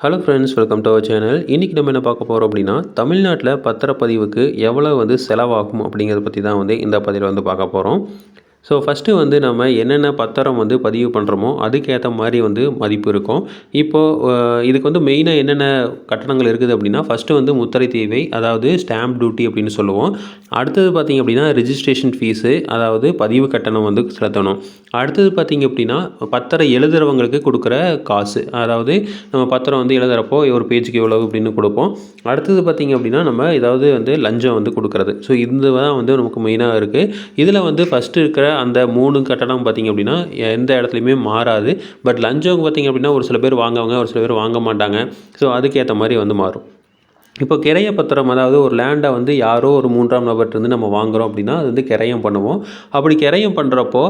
Hello friends welcome to our channel இன்றைக்கி நம்ம என்ன பார்க்க போகிறோம் அப்படின்னா தமிழ்நாட்டில் பத்திரப்பதிவுக்கு எவ்வளோ வந்து செலவாகும் அப்படிங்கிறத பற்றி தான் வந்து இந்த பதிவில் வந்து பார்க்க போகிறோம் ஸோ ஃபஸ்ட்டு வந்து நம்ம என்னென்ன பத்திரம் வந்து பதிவு பண்ணுறோமோ அதுக்கேற்ற மாதிரி வந்து மதிப்பு இருக்கும். இப்போது இதுக்கு வந்து மெயினாக என்னென்ன கட்டணங்கள் இருக்குது அப்படின்னா ஃபஸ்ட்டு வந்து முத்திரை தீவை அதாவது ஸ்டாம்ப் டியூட்டி அப்படின்னு சொல்லுவோம். அடுத்தது பார்த்திங்க அப்படின்னா ரிஜிஸ்ட்ரேஷன் ஃபீஸு அதாவது பதிவு கட்டணம் வந்து செலுத்தணும். அடுத்தது பார்த்திங்க அப்படின்னா பத்திரம் எழுதுறவங்களுக்கு கொடுக்குற காசு. அதாவது நம்ம பத்திரம் வந்து எழுதுறப்போ ஒரு பேஜுக்கு எவ்வளவு அப்படின்னு கொடுப்போம். அடுத்தது பார்த்திங்க அப்படின்னா நம்ம ஏதாவது வந்து லஞ்சம் வந்து கொடுக்குறது. ஸோ இந்த தான் வந்து நமக்கு மெயினாக இருக்குது இதில் வந்து ஃபஸ்ட்டு இருக்கிற அந்த மூணு கட்டணம் பார்த்திங்க அப்படின்னா எந்த இடத்துலையுமே மாறாது. பட் லஞ்சம் பார்த்திங்க அப்படின்னா ஒரு சில பேர் வாங்குவாங்க ஒரு சில பேர் வாங்க மாட்டாங்க. ஸோ அதுக்கேற்ற மாதிரி வந்து மாறும். இப்போ கிரைய பத்திரம் அதாவது ஒரு லேண்டை வந்து யாரோ ஒரு மூன்றாம் நபர்கிட்டருந்து நம்ம வாங்குறோம் அப்படின்னா அது வந்து கிரையம் பண்ணுவோம். அப்படி கிரையம் பண்ணுறப்போ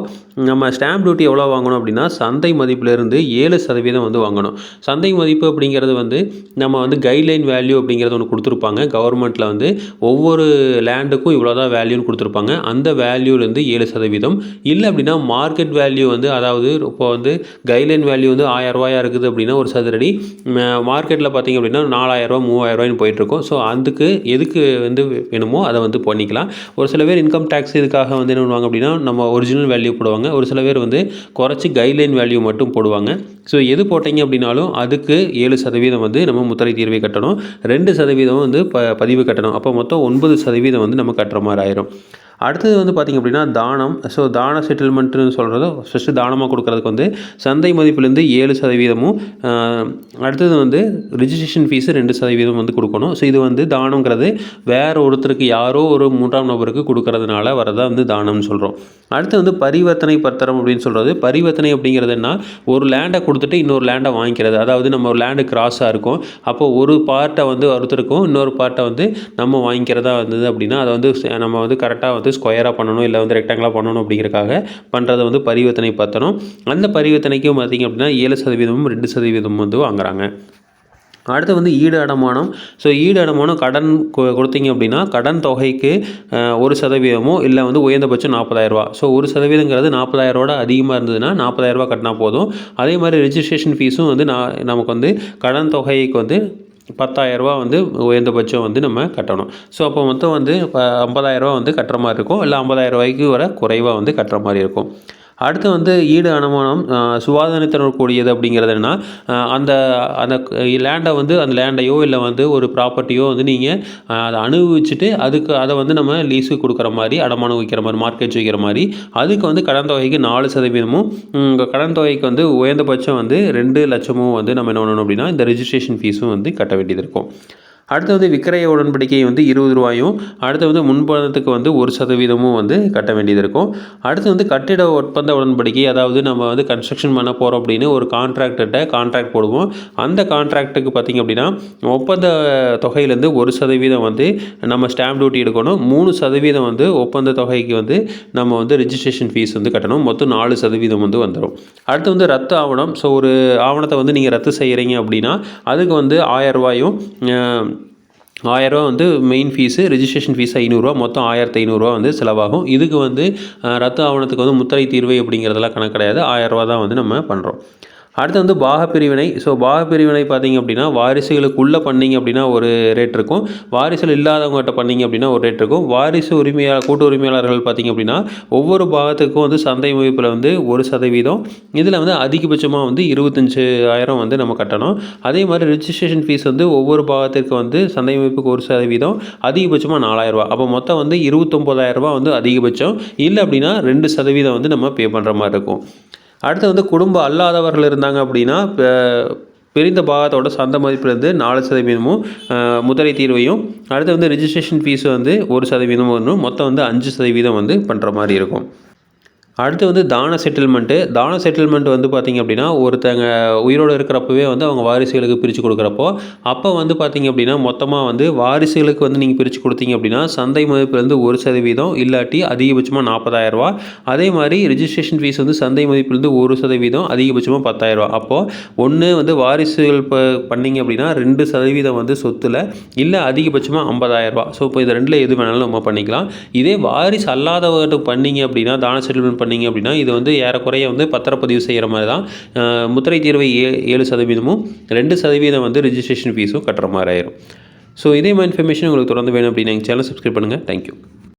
நம்ம ஸ்டாம்ப் டியூட்டி எவ்வளோ வாங்கணும் அப்படின்னா சந்தை மதிப்பிலிருந்து ஏழு சதவீதம் வந்து வாங்கணும். சந்தை மதிப்பு அப்படிங்கிறது வந்து நம்ம வந்து கைட்லைன் வேல்யூ அப்படிங்கிறது ஒன்று கொடுத்துருப்பாங்க. கவர்மெண்ட்டில் வந்து ஒவ்வொரு லேண்டுக்கும் இவ்வளோ தான் வேல்யூன்னு கொடுத்துருப்பாங்க. அந்த வேல்யூலேருந்து ஏழு சதவீதம். இல்லை அப்படின்னா மார்க்கெட் வேல்யூ வந்து அதாவது இப்போ வந்து கைட்லைன் வேல்யூ வந்து ஆயிரம் ரூபாயாக இருக்குது அப்படின்னா ஒரு சதுரடி. மார்க்கெட்டில் பார்த்தீங்க அப்படின்னா நாலாயிரரூவா போயிடும் போயிட்டுருக்கோம் ஸோ அதுக்கு எதுக்கு வந்து வேணுமோ அதை வந்து பண்ணிக்கலாம். ஒரு சில பேர் இன்கம் டேக்ஸ் இதுக்காக வந்து என்ன பண்ணுவாங்க அப்படின்னா நம்ம ஒரிஜினல் வேல்யூ போடுவாங்க. ஒரு சில பேர் வந்து குறைச்சி கைட்லைன் வேல்யூ மட்டும் போடுவாங்க. ஸோ எது போட்டீங்க அப்படின்னாலும் அதுக்கு ஏழு சதவீதம் வந்து நம்ம முத்திரை தீர்வை கட்டணும். ரெண்டு சதவீதம் வந்து ப பதிவு கட்டணும். அப்போ மொத்தம் ஒன்பது சதவீதம் வந்து நம்ம கட்டுற மாதிரி ஆயிரும். அடுத்தது வந்து பார்த்திங்க அப்படின்னா தானம். ஸோ தான செட்டில்மெண்ட்டுன்னு சொல்கிறது ஃபஸ்ட்டு தானமாக கொடுக்குறதுக்கு வந்து சந்தை மதிப்புலேருந்து ஏழு சதவீதமும் அடுத்தது வந்து ரிஜிஸ்ட்ரேஷன் ஃபீஸு ரெண்டு சதவீதம் வந்து கொடுக்கணும். ஸோ இது வந்து தானங்கிறது வேறு ஒருத்தருக்கு யாரோ ஒரு மூன்றாம் நபருக்கு கொடுக்கறதுனால வரதான் வந்து தானம்னு சொல்கிறோம் அடுத்து வந்து பரிவர்த்தனை பத்திரம் அப்படின்னு சொல்கிறது பரிவர்த்தனை அப்படிங்கிறதுனா ஒரு லேண்டை கொடுத்துட்டு இன்னொரு லேண்டை வாங்கிக்கிறது. அதாவது நம்ம ஒரு லேண்டு கிராஸாக இருக்கும். அப்போ ஒரு பார்ட்டை வந்து ஒருத்தருக்கும் இன்னொரு பார்ட்டை வந்து நம்ம வாங்கிக்கிறதா வந்தது அப்படின்னா அதை வந்து நம்ம வந்து கரெக்டாக வந்து ஸ்கொயராக பண்ணணும் இல்லை வந்து ரெக்டாங்கிளாக பண்ணணும் அப்படிங்கிறக்காக பண்ணுறத வந்து பரிவர்த்தனை பார்த்தனும் அந்த பரிவர்த்தனைக்கும் பார்த்திங்க அப்படின்னா ஏழு சதவீதமும் ரெண்டு சதவீதமும் வந்து வாங்குறாங்க. அடுத்து வந்து ஈடு அடமானம். ஸோ ஈடு அடமானம் கடன் கொ- கொடுத்தீங்க அப்படின்னா கடன் தொகைக்கு ஒரு சதவீதமோ இல்லை வந்து உயர்ந்தபட்சம் நாற்பதாயிரரூபா ஸோ ஒரு சதவீதங்கிறது நாற்பதாயிரரூவோட அதிகமாக இருந்ததுன்னா நாற்பதாயிரரூபா கட்டினா போதும். அதே மாதிரி ரெஜிஸ்ட்ரேஷன் ஃபீஸும் வந்து நான் நமக்கு வந்து கடன் தொகைக்கு வந்து பத்தாயிரரூபா வந்து உயர்ந்தபட்சம் வந்து நம்ம கட்டணும். ஸோ அப்போ மொத்தம் வந்து இப்போ ஐம்பதாயிரரூபா வந்து கட்டுற மாதிரி இருக்கும். இல்லை ஐம்பதாயிரரூபாய்க்கு வர குறைவாக வந்து கட்டுற மாதிரி இருக்கும். அடுத்து வந்து ஈடு அனுமானம் சுவாதனத்தினர் கூடியது அப்படிங்கிறது அந்த அந்த லேண்டை வந்து அந்த லேண்டையோ இல்லை வந்து ஒரு ப்ராப்பர்ட்டியோ வந்து நீங்கள் அதை அனுபவிச்சுட்டு அதுக்கு அதை வந்து நம்ம லீஸுக்கு கொடுக்குற மாதிரி அடமானம் வைக்கிற மாதிரி மார்க்கெட் வைக்கிற மாதிரி அதுக்கு வந்து கடன் தொகைக்கு நாலு சதவீதமும் கடன் தொகைக்கு வந்து உயர்ந்தபட்சம் வந்து ரெண்டு லட்சமும் வந்து நம்ம என்ன பண்ணணும் அப்படின்னா இந்த ரெஜிஸ்ட்ரேஷன் ஃபீஸும் வந்து கட்ட வேண்டியது இருக்கும். அடுத்து வந்து விக்கிரய உடன்படிக்கை வந்து இருபது ரூபாயும் அடுத்து வந்து முன்பணத்துக்கு வந்து ஒரு சதவீதமும் வந்து கட்ட வேண்டியது இருக்கும். அடுத்து வந்து கட்டிட ஒப்பந்த உடன்படிக்கை அதாவது நம்ம வந்து கன்ஸ்ட்ரக்ஷன் பண்ண போகிறோம் அப்படின்னு ஒரு கான்ட்ராக்டர்கிட்ட கான்ட்ராக்ட் போடுவோம். அந்த கான்ட்ராக்ட்டுக்கு பார்த்திங்க அப்படின்னா ஒப்பந்த தொகையிலேருந்து ஒரு சதவீதம் வந்து நம்ம ஸ்டாம்ப் டியூட்டி எடுக்கணும். மூணு சதவீதம் வந்து ஒப்பந்த தொகைக்கு வந்து நம்ம வந்து ரிஜிஸ்ட்ரேஷன் ஃபீஸ் வந்து கட்டணும். மொத்தம் நாலு சதவீதம் வந்து வந்துடும் அடுத்து வந்து ரத்து ஆவணம். ஸோ ஒரு ஆவணத்தை வந்து நீங்கள் ரத்து செய்கிறீங்க அப்படின்னா அதுக்கு வந்து ஆயிரம் ரூபாயும் ஆயிரரூவா வந்து மெயின் ஃபீஸு ரிஜிஸ்ட்ரேஷன் ஃபீஸ் ஐநூறுரூவா மொத்தம் ஆயிரத்தி ஐநூறுரூவா வந்து செலவாகும். இதுக்கு வந்து ரத்த ஆவணத்துக்கு வந்து முத்திரை தீர்வை அப்படிங்கிறதெல்லாம் கணக்கு கிடையாது. ஆயிரரூவா தான் வந்து நம்ம பண்ணுறோம் அடுத்து வந்து பாகப்பிரிவினை. ஸோ பாகப்பிரிவினை பார்த்தீங்க அப்படின்னா வாரிசுகளுக்குள்ளே பண்ணிங்க அப்படின்னா ஒரு ரேட் இருக்கும். வாரிசுகள் இல்லாதவங்ககிட்ட பண்ணீங்க அப்படின்னா ஒரு ரேட் இருக்கும். வாரிசு உரிமையாளர் கூட்டு உரிமையாளர்கள் பார்த்தீங்க அப்படின்னா ஒவ்வொரு பாகத்துக்கும் வந்து சந்தை மதிப்பில் வந்து ஒரு சதவீதம். இதில் வந்து அதிகபட்சமாக வந்து இருபத்தஞ்சு ஆயிரம் வந்து நம்ம கட்டணும். அதே மாதிரி ரிஜிஸ்ட்ரேஷன் ஃபீஸ் வந்து ஒவ்வொரு பாகத்திற்கு வந்து சந்தை மதிப்புக்கு ஒரு சதவீதம். அதிகபட்சமாக நாலாயிரரூபா அப்போ மொத்தம் வந்து இருபத்தொம்போதாயிரரூபா வந்து அதிகபட்சம். இல்லை அப்படின்னா ரெண்டு சதவீதம் வந்து நம்ம பே பண்ணுற மாதிரி இருக்கும். அடுத்து வந்து குடும்பம் அல்லாதவர்கள் இருந்தாங்க அப்படின்னா பிரிந்த பாகத்தோட சந்த மதிப்பிலேருந்து நாலு சதவீதமும் முதலை தீர்வையும் அடுத்து வந்து ரிஜிஸ்ட்ரேஷன் ஃபீஸ் வந்து ஒரு சதவீதம் வரணும். மொத்தம் வந்து அஞ்சு சதவீதம் வந்து பண்ணுற மாதிரி இருக்கும். அடுத்து வந்து தான செட்டில்மெண்ட்டு தான செட்டில்மெண்ட் வந்து பார்த்திங்க அப்படின்னா ஒருத்தங்க உயிரோடு இருக்கிறப்பவே வந்து அவங்க வாரிசுகளுக்கு பிரித்து கொடுக்குறப்போ அப்போ வந்து பார்த்திங்க அப்படின்னா மொத்தமாக வந்து வாரிசுகளுக்கு வந்து நீங்கள் பிரித்து கொடுத்தீங்க அப்படின்னா சந்தை மதிப்புலேருந்து ஒரு சதவீதம் இல்லாட்டி அதிகபட்சமாக நாற்பதாயிரரூவா அதே மாதிரி ரிஜிஸ்ட்ரேஷன் ஃபீஸ் வந்து சந்தை மதிப்புலேருந்து ஒரு சதவீதம் அதிகபட்சமாக பத்தாயிரரூவா அப்போது ஒன்று வந்து வாரிசுகள் இப்போ பண்ணீங்க அப்படின்னா ரெண்டு சதவீதம் வந்து சொத்தில் இல்லை அதிகபட்சமாக ஐம்பதாயிரரூபா ஸோ இப்போ இது ரெண்டில் எது வேணாலும் நம்ம பண்ணிக்கலாம். இதே வாரிசு அல்லாதவர்கிட்ட பண்ணீங்க அப்படின்னா தான செட்டில்மெண்ட் பண்ணீங்க அப்படின்னா இது வந்து ஏறக்குறைய வந்து பத்திரப்பதிவு செய்கிற மாதிரி தான். முத்திரை தீர்வை ஏ ஏழு சதவீதமும் ரெண்டு சதவீதம் வந்து ரிஜிஸ்ட்ரேஷன் ஃபீஸும் கட்டுற மாதிரி ஆயிரும். ஸோ இதே மாதிரி இன்ஃபர்மேஷன் உங்களுக்கு தொடர்ந்து வேணும் அப்படின்னு எங்கள் சேனல் சப்ஸ்கிரைப் பண்ணுங்கள் தேங்க்யூ